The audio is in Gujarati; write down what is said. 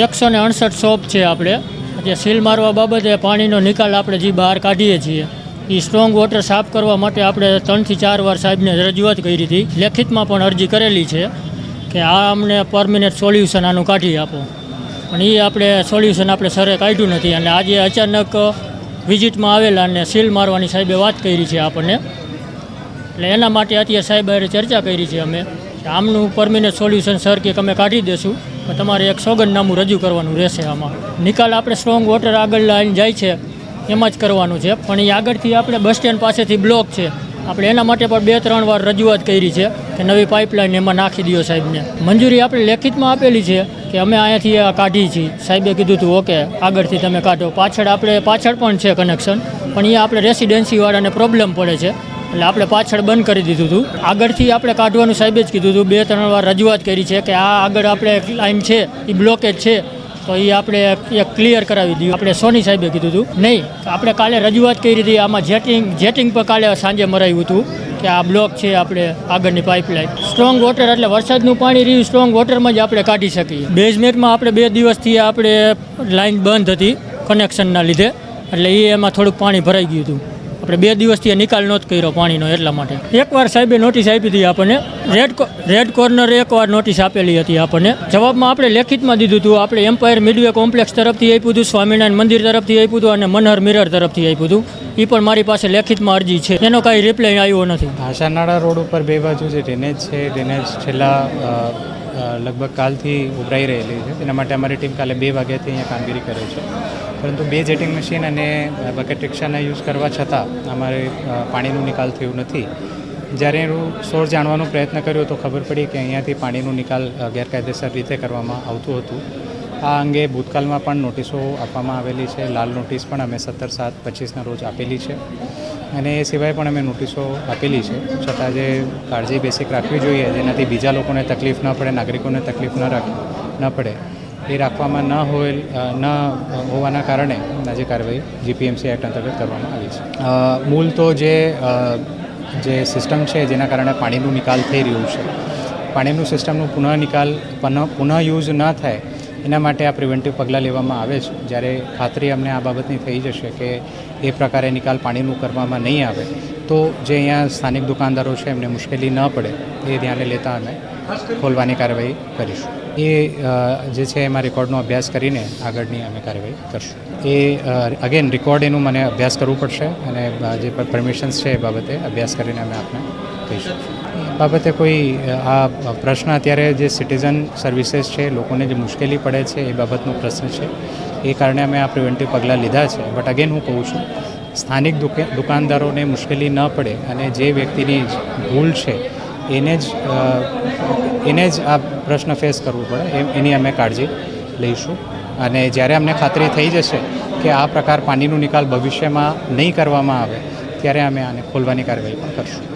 એકસો ને અડસઠ શોપ છે આપણે. જે સીલ મારવા બાબતે પાણીનો નિકાલ આપણે જે બહાર કાઢીએ છીએ. એ સ્ટ્રોંગ વોટર સાફ કરવા માટે આપણે ત્રણથી ચાર વાર સાહેબને રજૂઆત કરી હતી. લેખિતમાં પણ અરજી કરેલી છે કે આ અમને પરમિનેન્ટ સોલ્યુશન આનું કાઢી આપો. પણ એ આપણે સોલ્યુશન આપણે સરે કાઢ્યું નથી અને આજે અચાનક વિઝિટમાં આવેલા અને સીલ મારવાની સાહેબે વાત કરી છે આપણને. એટલે એના માટે અત્યારે સાહેબ ચર્ચા કરી છે અમે. આમનું પરમિનન્ટ સોલ્યુશન સર કે અમે કાઢી પણ તમારે એક સોગંદનામું રજૂ કરવાનું રહેશે આમાં. નિકાલ આપણે સ્ટ્રોંગ વોટર આગળ લાઈન જાય છે, એમાં જ કરવાનું છે. પણ એ આગળથી આપણે બસ સ્ટેન્ડ પાસેથી બ્લોક છે. આપણે એના માટે પણ બે, ત્રણ વાર રજૂઆત કરી છે કે નવી પાઇપલાઇન એમાં નાખી દો સાહેબને. મંજૂરી આપણે લેખિતમાં આપેલી છે કે અમે અહીંયાથી આ કાઢી છીએ સાહેબે કીધું હતું ઓકે, આગળથી તમે કાઢો. પાછળ આપણે, પાછળ પણ છે કનેક્શન પણ એ આપણે રેસિડેન્સીવાળાને પ્રોબ્લેમ પડે છે. એટલે આપણે પાછળ બંધ કરી દીધું હતું આગળથી આપણે કાઢવાનું સાહેબે જ કીધું હતું બે ત્રણ વાર રજૂઆત કરી છે કે આ આગળ આપણે લાઈન છે એ બ્લોકેજ છે, તો એ આપણે એક ક્લિયર કરાવી દીધું. આપણે સોની સાહેબે કીધું હતું નહીં, આપણે કાલે રજૂઆત કરી હતી આમાં જેટિંગ જેટિંગ પર કાલે સાંજે મરાયું હતું કે આ બ્લોક છે આપણે આગળની પાઇપલાઇન સ્ટ્રોંગ વોટર એટલે વરસાદનું પાણી રહ્યું સ્ટ્રોંગ વોટરમાં જ આપણે કાઢી શકીએ. બેઝમેન્ટમાં આપણે બે દિવસથી આપણે લાઇન બંધ હતી કનેક્શનના લીધે, એટલે એ એમાં થોડુંક પાણી ભરાઈ ગયું હતું. આપણે બે દિવસથી નિકાલ નહોતો કર્યો પાણીનો એટલા માટે. એકવાર સાહેબે નોટિસ આપી હતી આપણને રેડ રેડ કોર્નરે એકવાર નોટિસ આપેલી હતી આપણને. જવાબમાં આપણે લેખિતમાં દીધું હતું, આપણે એમ્પાયર મિડવે કોમ્પ્લેક્સ તરફથી આપ્યું હતું, સ્વામિનારાયણ મંદિર તરફથી આપ્યું હતું અને મનહર મિરર તરફથી આપ્યું હતું. એ પણ મારી પાસે લેખિતમાં અરજી છે. એનો કાંઈ રિપ્લાય આવ્યો નથી. ભાષાનાળા રોડ ઉપર બે બાજુ જે ડ્રેનેજ છે ડ્રેનેજ છેલ્લા લગભગ કાલથી ઉભરાઈ રહેલી છે. એના માટે અમારી ટીમ કાલે બે વાગ્યાથી અહીંયા કામગીરી કરે છે. પરંતુ બે જેટિંગ મશીન અને બકેટ રિક્ષાના યુઝ કરવા છતાં અમારે પાણીનું નિકાલ થયું નથી. જ્યારે એનું સોર જાણવાનો પ્રયત્ન કર્યો તો ખબર પડી કે અહીંયાથી પાણીનો નિકાલ ગેરકાયદેસર રીતે કરવામાં આવતું હતું. આ અંગે ભૂતકાળમાં પણ નોટિસો આપવામાં આવેલી છે. લાલ નોટિસ પણ અમે સત્તર સાત પચીસના રોજ આપેલી છે અને એ સિવાય પણ અમે નોટિસો આપેલી છે. છતાં જે કાળજી બેસિક રાખવી જોઈએ, જેનાથી બીજા લોકોને તકલીફ ન પડે, નાગરિકોને તકલીફ ન રાખ, ન પડે, એ રાખવામાં ન હોય ન હોવાના કારણે આજે કાર્યવાહી જીપીએમસી એક્ટ અંતર્ગત કરવામાં આવી છે. મૂળ તો જે જે સિસ્ટમ છે જેના કારણે પાણીનું નિકાલ થઈ રહ્યું છે. પાણીનું સિસ્ટમનું પુનઃ નિકાલ પુનઃ યુઝ ન થાય એના માટે આ પ્રિવેન્ટિવ પગલાં લેવામાં આવે છે. જ્યારે ખાતરી અમને આ બાબતની થઈ જશે કે એ પ્રકારે નિકાલ પાણીનું કરવામાં નહીં આવે, તો જે અહીંયા સ્થાનિક દુકાનદારો છે એમને મુશ્કેલી ન પડે, એ ધ્યાને લેતા અમે ખોલવાની કાર્યવાહી કરીશું. એ જે છે એમાં રેકોર્ડનો અભ્યાસ કરીને આગળની અમે કાર્યવાહી કરશું. એ અગેન રેકોર્ડ એનું મને અભ્યાસ કરવું પડશે અને જે પરમિશન્સ છે એ બાબતે અભ્યાસ કરીને અમે આપને કહીશું બાબતે કોઈ આ પ્રશ્ન અત્યારે જે સિટીઝન સર્વિસીસ છે, લોકોને જે મુશ્કેલી પડે છે, એ બાબતનો પ્રશ્ન છે. એ કારણે અમે આ પ્રિવેન્ટિવ પગલાં લીધા છે. બટ અગેન હું કહું છું, સ્થાનિક દુકે- દુકાનદારોને મુશ્કેલી ન પડે અને જે વ્યક્તિની ભૂલ છે, એને જ એને જ આ પ્રશ્ન ફેસ કરવું પડે. એની અમે કાળજી લઈશું. અને જ્યારે અમને ખાતરી થઈ જશે કે આ પ્રકાર પાણીનો નિકાલ ભવિષ્યમાં નહીં કરવામાં આવે, ત્યારે અમે આને ખોલવાની કાર્યવાહી પણ કરશું.